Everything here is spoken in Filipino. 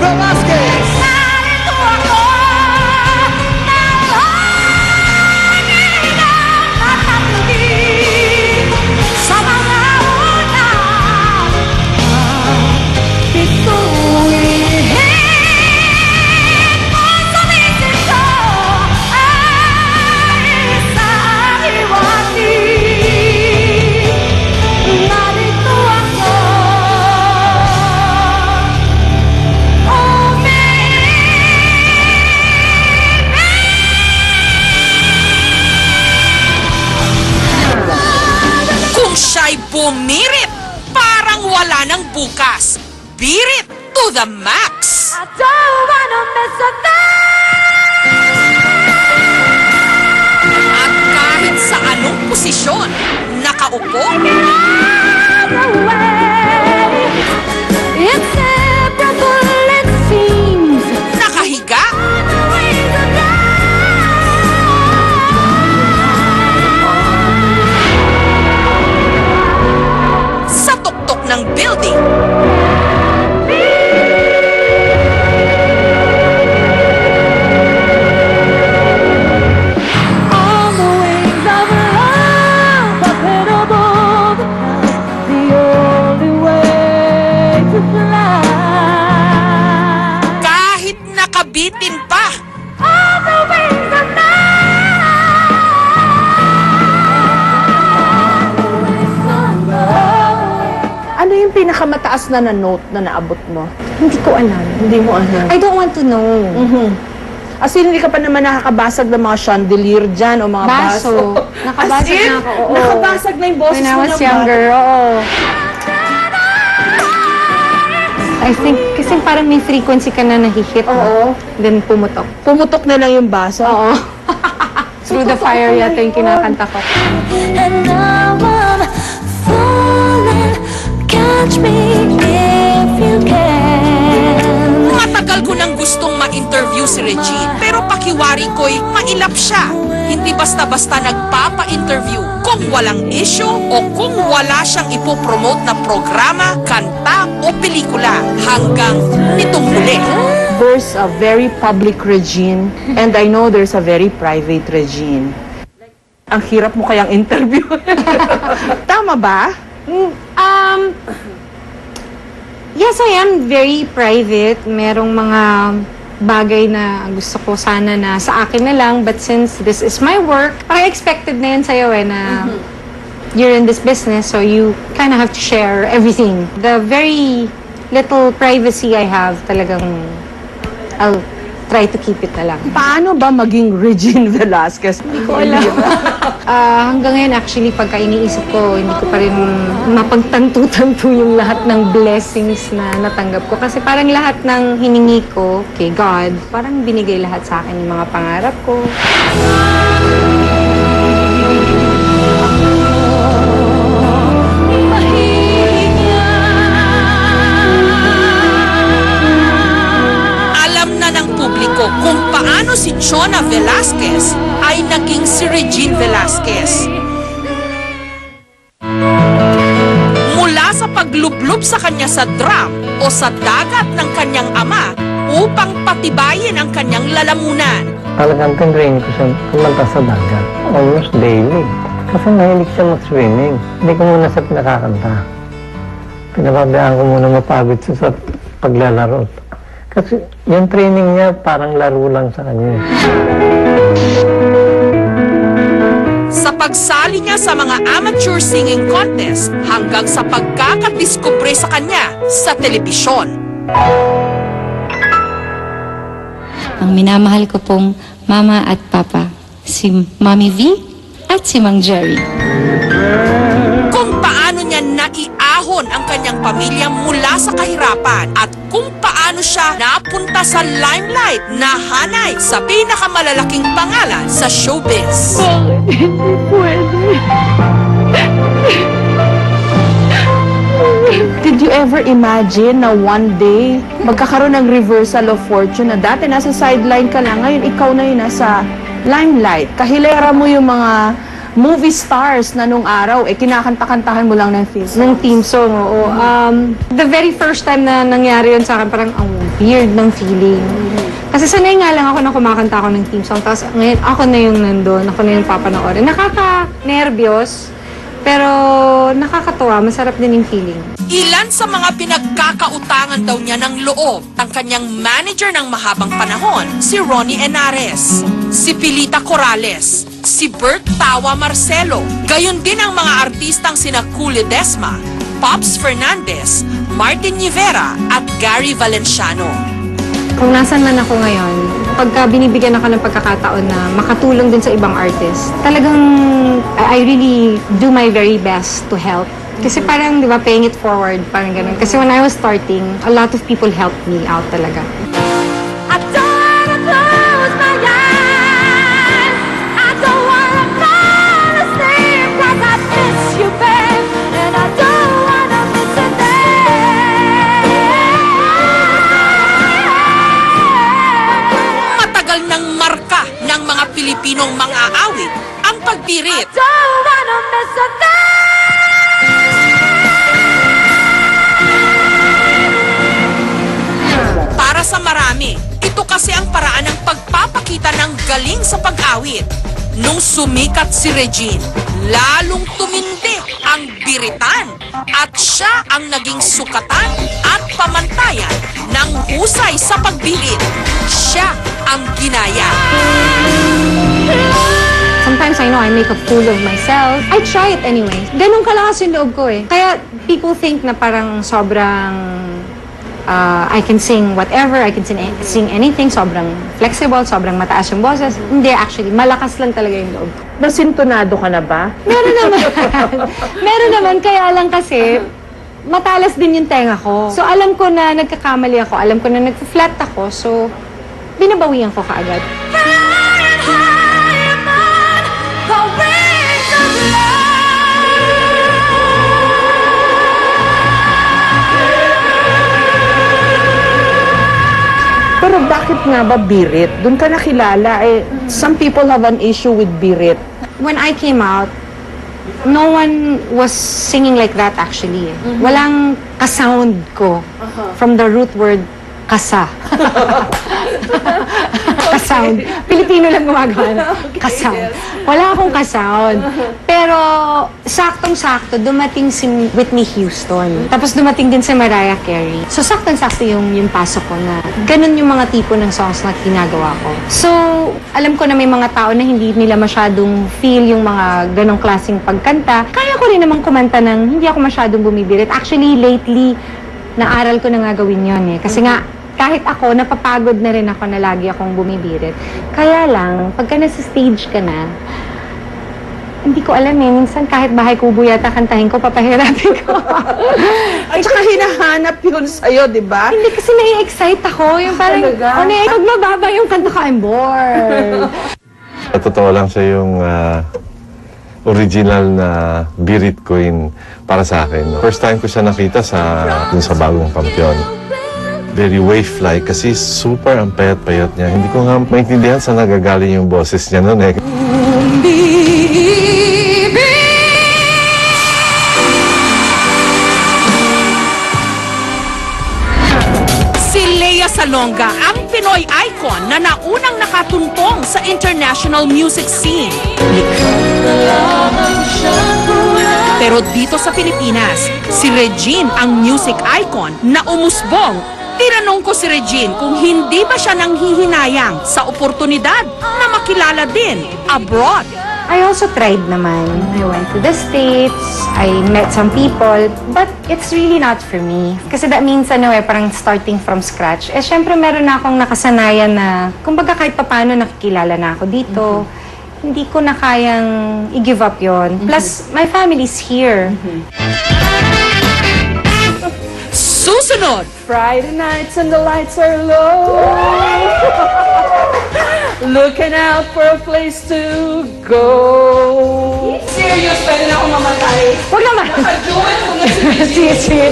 Velasquez! Siya'y bumirit, parang wala ng bukas. Birit to the max! I don't wanna miss a thing. At kahit sa anong posisyon, nakaupo, to fly. kahit nakabitin pinakamataas na na note na naabot mo? Hindi ko alam. Hindi mo alam. I don't want to know. Mhm. As in, hindi ka pa naman nakakabasag ng mga chandelier dyan o mga baso. Baso. Nakabasag As in, na ako, oo. Nakabasag na yung boses When I mo was ng younger, oo. I think, kasi parang may frequency ka na nahihit. Oo. Then pumutok. Pumutok na lang yung baso. Oo. Through the fire yata yung kinakanta ko. And now Catch me if you can. matagal ko nang gustong ma-interview si Regine. Pero pakiwari ko'y mailap siya. Hindi basta-basta nagpapa-interview kung walang issue o kung wala siyang ipopromote na programa, kanta o pelikula hanggang nitong muli. There's a very public Regine and I know there's a very private Regine. Ang hirap mo kayang interview. Tama ba? Um, yes, I am very private. Merong mga bagay na gusto ko sana na sa akin na lang. But since this is my work, parang expected na yun sa'yo eh na you're in this business so you kind of have to share everything. The very little privacy I have talagang I'll try to keep it na lang. Paano ba maging Regine Velasquez? Hindi ko alam. Ah, hanggang ngayon actually pagka iniisip ko, hindi ko pa rin mapagtanto-tanto yung lahat ng blessings na natanggap ko. Kasi parang lahat ng hiningi ko kay God, parang binigay lahat sa akin yung mga pangarap ko. Paano si Chona Velasquez ay naging si Regine Velasquez. Mula sa paglublob sa kanya sa drum o sa dagat ng kanyang ama upang patibayin ang kanyang lalamunan. Talagang tinrain ko siya pumunta sa dagat. Almost daily. Kasi mahilig siya mag-swimming. Hindi ko muna siya pinakakanta. Pinababayaan ko muna mapagod siya sa paglalaro. Kasi yung training niya parang laro lang sa kanya. eh. Sa pagsali niya sa mga amateur singing contest hanggang sa pagkakadiskubre sa kanya sa telebisyon. Ang minamahal ko pong mama at papa, si Mami V at si Mang Jerry. Kanyang pamilya mula sa kahirapan at kung paano siya napunta sa limelight na hanay sa pinakamalalaking pangalan sa showbiz. Did you ever imagine na one day magkakaroon ng reversal of fortune na dati nasa sideline ka lang, ngayon ikaw na yung nasa limelight. Kahilera mo yung mga movie stars na nung araw, eh, kinakanta-kantahan mo lang ng theme song. ng team song, oo. Um, the very first time na nangyari yun sa akin, parang ang weird ng feeling. Kasi sanay nga lang ako na kumakanta ako ng team song. Tapos ngayon, ako na yung nandun, ako na yung papanoorin. Nakaka-nervyos, pero nakakatuwa, masarap din yung feeling. Ilan sa mga pinagkakautangan daw niya ng loob ang kanyang manager ng mahabang panahon, si Ronnie Enares, si Pilita Corrales, si Bert Tawa Marcelo, gayon din ang mga artistang sina Cool Ledesma, Pops Fernandez, Martin Rivera at Gary Valenciano. Kung nasan man ako ngayon, pagka binibigyan ako ng pagkakataon na makatulong din sa ibang artist, talagang I I really do my very best to help. Kasi parang, di ba, paying it forward, parang ganun. Kasi when I was starting, a lot of people helped me out talaga. Ng marka ng mga Pilipinong mang-aawit ang pagbirit. Para sa marami, ito kasi ang paraan ng pagpapakita ng galing sa pag-awit. Nung sumikat si Regine, lalong tumindi ang biritan at siya ang naging sukatan at pamantayan ng husay sa pagbirit. Siya ang ginaya. Sometimes I know I make a fool of myself. I try it anyway. Ganun kalakas yung loob ko eh. Kaya people think na parang sobrang uh, I can sing whatever, I can sing, sing anything, sobrang flexible, sobrang mataas yung boses. Hindi, actually, malakas lang talaga yung loob ko. Nasintonado ka na ba? Meron naman. Meron naman, kaya lang kasi, matalas din yung tenga ko. So, alam ko na nagkakamali ako, alam ko na nag-flat ako, so, binabawian ko kaagad. Pero bakit nga ba birit? Doon ka nakilala. Eh, some people have an issue with birit. when I came out, no one was singing like that actually. eh. Walang kasound ko from the root word kasa. kasound. Pilipino lang gumagawa na. Kasound. Wala akong kasound. Pero saktong-sakto, dumating si Whitney Houston. Tapos dumating din si Mariah Carey. So saktong-sakto yung, yung pasok ko na ganun yung mga tipo ng songs na ginagawa ko. So, alam ko na may mga tao na hindi nila masyadong feel yung mga ganong klaseng pagkanta. Kaya ko rin namang kumanta ng hindi ako masyadong bumibirit. Actually, lately, naaral ko na nga gawin yun eh. Kasi nga, kahit ako, napapagod na rin ako na lagi akong bumibirit. Kaya lang, pagka nasa stage ka na, hindi ko alam eh. Minsan kahit bahay kubo yata kantahin ko, papahirapin ko. At saka hinahanap yun sa'yo, di ba? hindi kasi nai-excite ako. Yung parang, Talaga? oh, nai- pag mababa yung kanta ko, I'm bored. Sa totoo lang siya yung ah, original na Birit Queen para sa akin. First time ko siya nakita sa dun sa bagong kampiyon. Very wave-like kasi super ang payat-payat niya. Hindi ko nga maintindihan saan nagagaling yung boses niya noon eh. Si Lea Salonga ang Pinoy icon na naunang nakatuntong sa international music scene. Pero dito sa Pilipinas, si Regine ang music icon na umusbong. Tinanong ko si Regine kung hindi ba siya nanghihinayang sa oportunidad na makilala din abroad. I also tried naman. I went to the States, I met some people, but it's really not for me. Kasi that means, ano eh, parang starting from scratch. Eh, syempre meron na akong nakasanayan na, kumbaga kahit papano nakikilala na ako dito. Hindi ko na kayang i-give up yon. Plus, my family's here. Susunod, Friday nights and the lights are low. Looking out for a place to go. Serious, pwede na ako mamatay. Huwag naman! sige, sige.